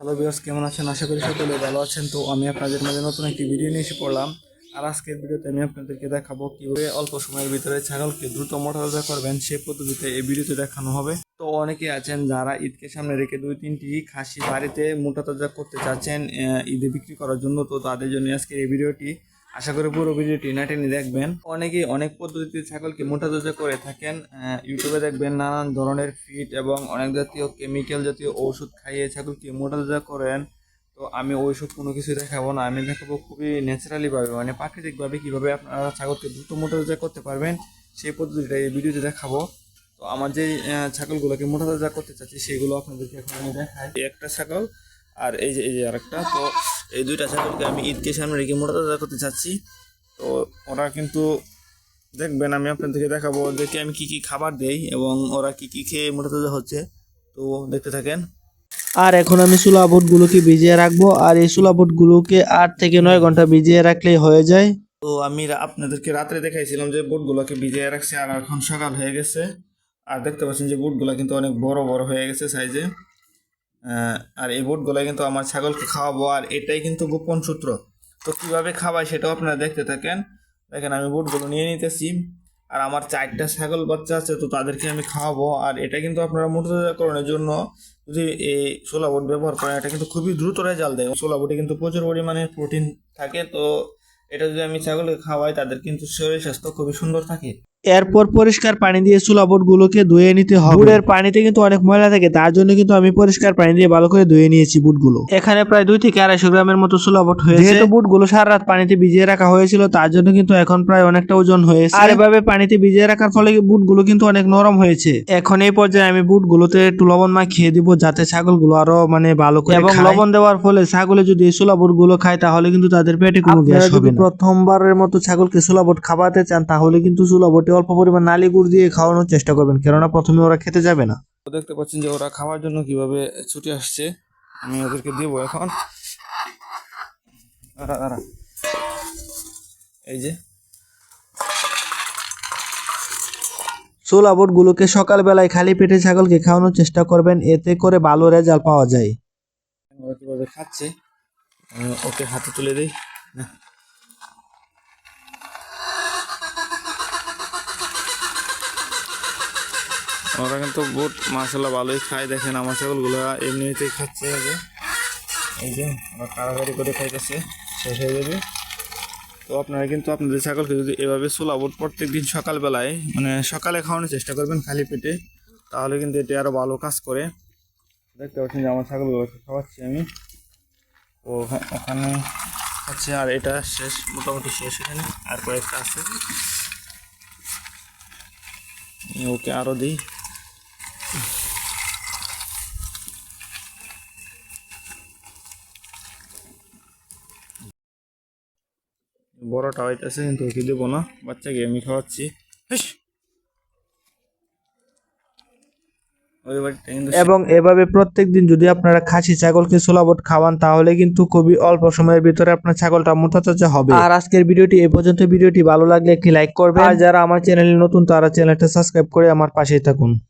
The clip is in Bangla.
হ্যালো বিয়ার্স কেমন আছেন? আশা করি সকলে ভালো আছেন। তো আমি আপনাদের মাঝে নতুন একটি ভিডিও নিয়ে এসে পড়লাম। আর আজকের ভিডিওতে আমি আপনাদেরকে দেখাবো কীভাবে অল্প সময়ের ভিতরে ছাগলকে দ্রুত মোটাতাজা করবেন সেই পদ্ধতিতে এই ভিডিওতে দেখানো হবে। তো অনেকে আছেন যারা ঈদকে সামনে রেখে দুই, তিনটি খাসি বাড়িতে মোটাতাজা করতে চাচ্ছেন ঈদে বিক্রি করার জন্য। তো তাদের জন্য আজকের এই ভিডিওটি আশা করি পুরো ভিডিওটি না দেখবেন। অনেকেই অনেক পদ্ধতিতে ছাগলকে মোটাতাজা করে থাকেন ইউটিউবে দেখবেন নানান ধরনের ফিট এবং অনেক জাতীয় কেমিক্যাল জাতীয় ঔষধ খাইয়ে ছাগলকে মোটাতাজা করেন। তো আমি ওইসব কোনো কিছু দেখাবো না, আমি দেখাবো খুবই ন্যাচারালিভাবে মানে প্রাকৃতিকভাবে কীভাবে আপনারা ছাগলকে দ্রুত মোটাতাজা করতে পারবেন, সেই পদ্ধতিটা এই ভিডিওতে দেখাবো। তো আমার যে ছাগলগুলোকে ছাগলগুলোকে মোটাতাজা করতে চাচ্ছি, সেগুলো আপনাদেরকে এখন আমি দেখাই। একটা ছাগল, আর এই যে এই যে আরেকটা, তো এই দুইটা ছাগলকে আমি ঈদকে সামনে রেখে মোটাতাজা করতে চাচ্ছি। তো ওরা কিন্তু দেখবেন আমি আপনাদেরকে দেখাবো ওদেরকে আমি কি কি খাবার দেই এবং ওরা কি কি খেয়ে মোটাতাজা হচ্ছে। তো দেখতে থাকেন। আর এখন আমি চুলা বুটগুলোকে ভিজিয়ে রাখব। আর এই চুলা বুটগুলোকে আট থেকে নয় ঘণ্টা ভিজিয়ে রাখলেই হয়ে যায়। তো আমি আপনাদেরকে রাত্রে দেখাইছিলাম যে বুটগুলোকে ভিজিয়ে রাখছি আর এখন সকাল হয়ে গেছে। আর দেখতে পাচ্ছেন যে বুটগুলো কিন্তু অনেক বড় বড় হয়ে গেছে সাইজে আর এই বুটগুলো কিন্তু আমার ছাগলকে খাওয়াবো, আর এটাই কিন্তু গোপন সূত্র। তো কীভাবে খাওয়াই সেটাও আপনারা দেখতে থাকেন। দেখেন, আমি বুটগুলো নিয়ে নিতেছি, আর আমার চারটা ছাগল বাচ্চা আছে, তো তাদেরকে আমি খাওয়াবো। আর এটা কিন্তু আপনারা মোটাতাজাকরণের জন্য যদি এই সোলা বুট ব্যবহার করেন, এটা কিন্তু খুবই দ্রুত রেজাল্ট দেয়। সোলা বুটে কিন্তু প্রচুর পরিমাণে প্রোটিন থাকে, তো এটা যদি আমি ছাগলকে খাওয়াই, তাদের কিন্তু শরীর স্বাস্থ্য খুবই সুন্দর থাকে। এরপর পরিষ্কার পানি দিয়ে চুলা বুটগুলোকে ধুয়ে নিতে হবে। বুটের পানিতে কিন্তু অনেক ময়লা থাকে তার জন্য কিন্তু আমি পরিষ্কার পানি দিয়ে ভালো করে ধুয়ে নিয়েছি বুটগুলো। এখানে প্রায় দুই থেকে আড়াইশো গ্রামের মতো চুলা বুট হয়েছে। যেহেতু বুটগুলো সারা রাত পানিতে ভিজিয়ে রাখা হয়েছিল তার জন্য কিন্তু এখন প্রায় অনেকটা ওজন হয়েছে। আর এভাবে পানিতে ভিজিয়ে রাখার ফলে বুটগুলো কিন্তু অনেক নরম হয়েছে? এখন এই পর্যায়ে আমি বুটগুলোতে একটু লবণ মাখিয়ে দিব যাতে ছাগলগুলো আরও মানে ভালো করে এবং লবণ দেওয়ার ফলে ছাগলে যদি এই চুলা বুটগুলো খায় তাহলে কিন্তু তাদের পেটে কোনো গ্যাস হবে না। প্রথমবারের মতো ছাগলকে চুলা বুট খাওয়াতে চান তাহলে কিন্তু চুলা বুটে অল্প পরিমাণ নালি গুড় দিয়ে খাওয়ানোর চেষ্টা করবেন কেননা প্রথমে ওরা খেতে যাবে না। দেখতে পাচ্ছেন যে ওরা খাওয়ার জন্য কীভাবে ছুটে আসছে। আমি ওদেরকে দেব এখন। এই যে। চুলা বুটগুলোকে সকালবেলায় খালি পেটে ছাগলকে খাওয়ানোর চেষ্টা করবেন এতে করে ভালো রেজাল্ট পাওয়া যায়। খাচ্ছে ওকে হাতে তুলে দিই। ওরা কিন্তু বুট মাসাল্লাহ ভালোই খায়। দেখেন আমার ছাগলগুলো এমনিতেই খাচ্ছে যে। এই যে, ওরা কাড়াকাড়ি করে খাইতেছে, শেষ হয়ে যাবে। তো আপনারা কিন্তু আপনাদের ছাগলকে যদি এভাবে সোলা বুট প্রত্যেক দিন সকালবেলায় মানে সকালে খাওয়ানোর চেষ্টা করবেন খালি পেটে, তাহলে কিন্তু এটি আরও ভালো কাজ করে। দেখতে পাচ্ছেন যে আমার ছাগলগুলোকে খাওয়াচ্ছি আমি। তো ওখানে আছে আর এটা শেষ, মোটামুটি শেষ এখানে, আর কয়েকটা আছে। ওকে আরও দিই। বড়টা হইতেছে কিন্তু ওকে দেবো না। বাচ্চাকে আমি খাওয়াচ্ছি। এবং এভাবে প্রত্যেক দিন যদি আপনারা খাসি ছাগলকে সোলাবট খাওয়ান তাহলে কিন্তু খুবই অল্প সময়ের ভিতরে আপনার ছাগলটা মোটাতাজা হবে। আর আজকের ভিডিওটি এই পর্যন্ত। ভিডিওটি ভালো লাগলে একটি লাইক করবেন। আর যারা আমার চ্যানেলে নতুন তারা চ্যানেলটা সাবস্ক্রাইব করে আমার পাশেই থাকুন।